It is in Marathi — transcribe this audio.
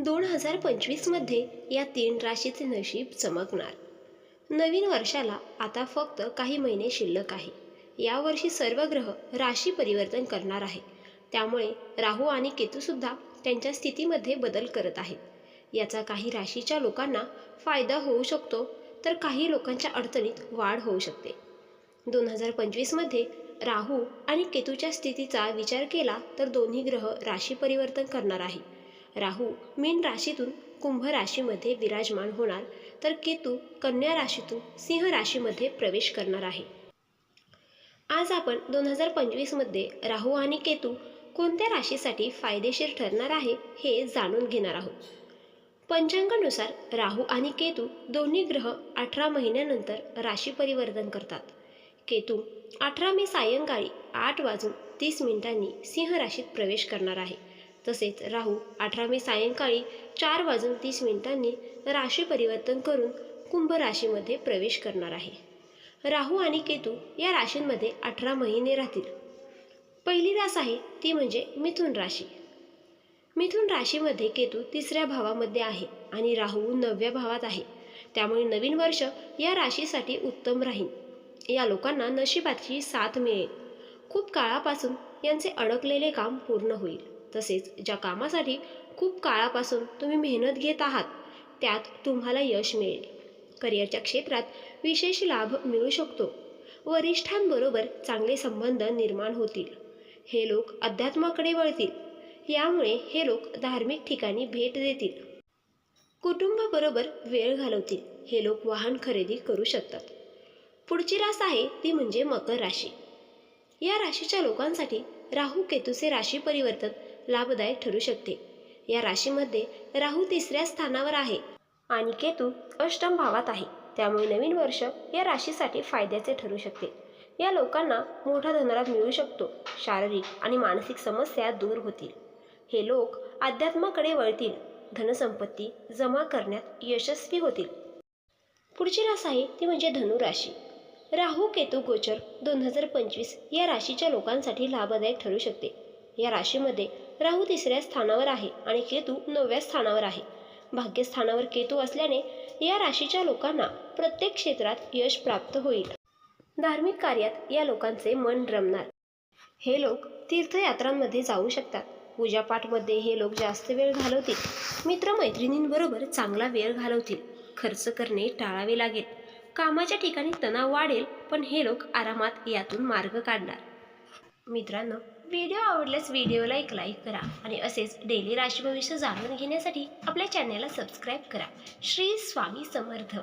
दोन हजार पंचवीसमध्ये या तीन राशीचे नशीब चमकणार. नवीन वर्षाला आता फक्त काही महिने शिल्लक आहे. यावर्षी सर्व ग्रह राशी परिवर्तन करणार आहे त्यामुळे राहू आणि केतूसुद्धा त्यांच्या स्थितीमध्ये बदल करत आहेत. याचा काही राशीच्या लोकांना फायदा होऊ शकतो तर काही लोकांच्या अडचणीत वाढ होऊ शकते. दोन हजार पंचवीसमध्ये राहू आणि केतूच्या स्थितीचा विचार केला तर दोन्ही ग्रह राशी परिवर्तन करणार आहे राहू. मीन राशीतून कुंभ राशीमध्ये विराजमान होणार तर केतू कन्या राशीतून सिंह राशीमध्ये प्रवेश करणार आहे. आज आपण दोन हजार पंचवीसमध्ये राहू आणि केतू कोणत्या राशीसाठी फायदेशीर ठरणार आहे हे जाणून घेणार आहोत. पंचांगानुसार राहू आणि केतू दोन्ही ग्रह अठरा महिन्यानंतर राशी परिवर्तन करतात. केतू अठरा मे सायंकाळी आठ वाजून तीस मिनिटांनी सिंह राशीत प्रवेश करणार आहे. तसेच राहू अठरा मे सायंकाळी चार वाजून तीस मिनिटांनी राशी परिवर्तन करून कुंभ राशीमध्ये प्रवेश करणार आहे. राहू आणि केतू या राशींमध्ये अठरा महिने राहतील. पहिली रास आहे ती म्हणजे मिथुन राशी. मिथुन राशीमध्ये केतू तिसऱ्या भावामध्ये आहे आणि राहू नवव्या भावात आहे. त्यामुळे नवीन वर्ष या राशीसाठी उत्तम राहील. या लोकांना नशिबाची साथ मिळेल. खूप काळापासून यांचे अडकलेले काम पूर्ण होईल. तसेच ज्या कामासाठी खूप काळापासून तुम्ही मेहनत घेत आहात त्यात तुम्हाला यश मिळेल. करिअरच्या क्षेत्रात विशेष लाभ मिळू शकतो. वरिष्ठांबरोबर चांगले संबंध निर्माण होतील. हे लोक अध्यात्माकडे वळतील. यामुळे हे लोक धार्मिक ठिकाणी भेट देतील. कुटुंबाबरोबर वेळ घालवतील. हे लोक वाहन खरेदी करू शकतात. पुढची रास आहे ती म्हणजे मकर राशी. या राशीच्या लोकांसाठी राहू केतूचे राशी परिवर्तन लाभदायक ठरू शकते. या राशीमध्ये राहू तिसऱ्या स्थानावर आहे. आणि केतू अष्टम भावात आहे. त्यामुळे नवीन वर्ष या राशीसाठी फायद्याचे ठरू शकते. या लोकांना मोठा धनलाभ मिळू शकतो. शारीरिक आणि मानसिक समस्या दूर होतील. हे लोक अध्यात्माकडे वळतील. धनसंपत्ती जमा करण्यात यशस्वी होतील. पुढची रास आहे ती म्हणजे धनुराशी राहू केतू गोचर दोन हजार पंचवीस या राशीच्या लोकांसाठी लाभदायक ठरू शकते. या राशीमध्ये राहू तिसऱ्या स्थानावर आहे आणि केतू नवव्या स्थानावर आहे. भाग्यस्थानावर केतू असल्याने या राशीच्या लोकांना प्रत्येक क्षेत्रात यश प्राप्त होईल. धार्मिक कार्यात या लोकांचे मन रमणार. हे लोक तीर्थयात्रांमध्ये जाऊ शकतात. पूजापाठमध्ये हे लोक जास्त वेळ घालवतील. मित्रमैत्रिणींबरोबर चांगला वेळ घालवतील. खर्च करणे टाळावे लागेल. कामाच्या ठिकाणी तणाव वाढेल पण हे लोक आरामात यातून मार्ग काढणार. मित्रांनो व्हिडिओ आवडल्यास व्हिडिओला एक लाईक करा आणि असेच डेली राशी भविष्य जाणून घेण्यासाठी आपल्या चॅनलला सबस्क्राईब करा. श्री स्वामी समर्थ.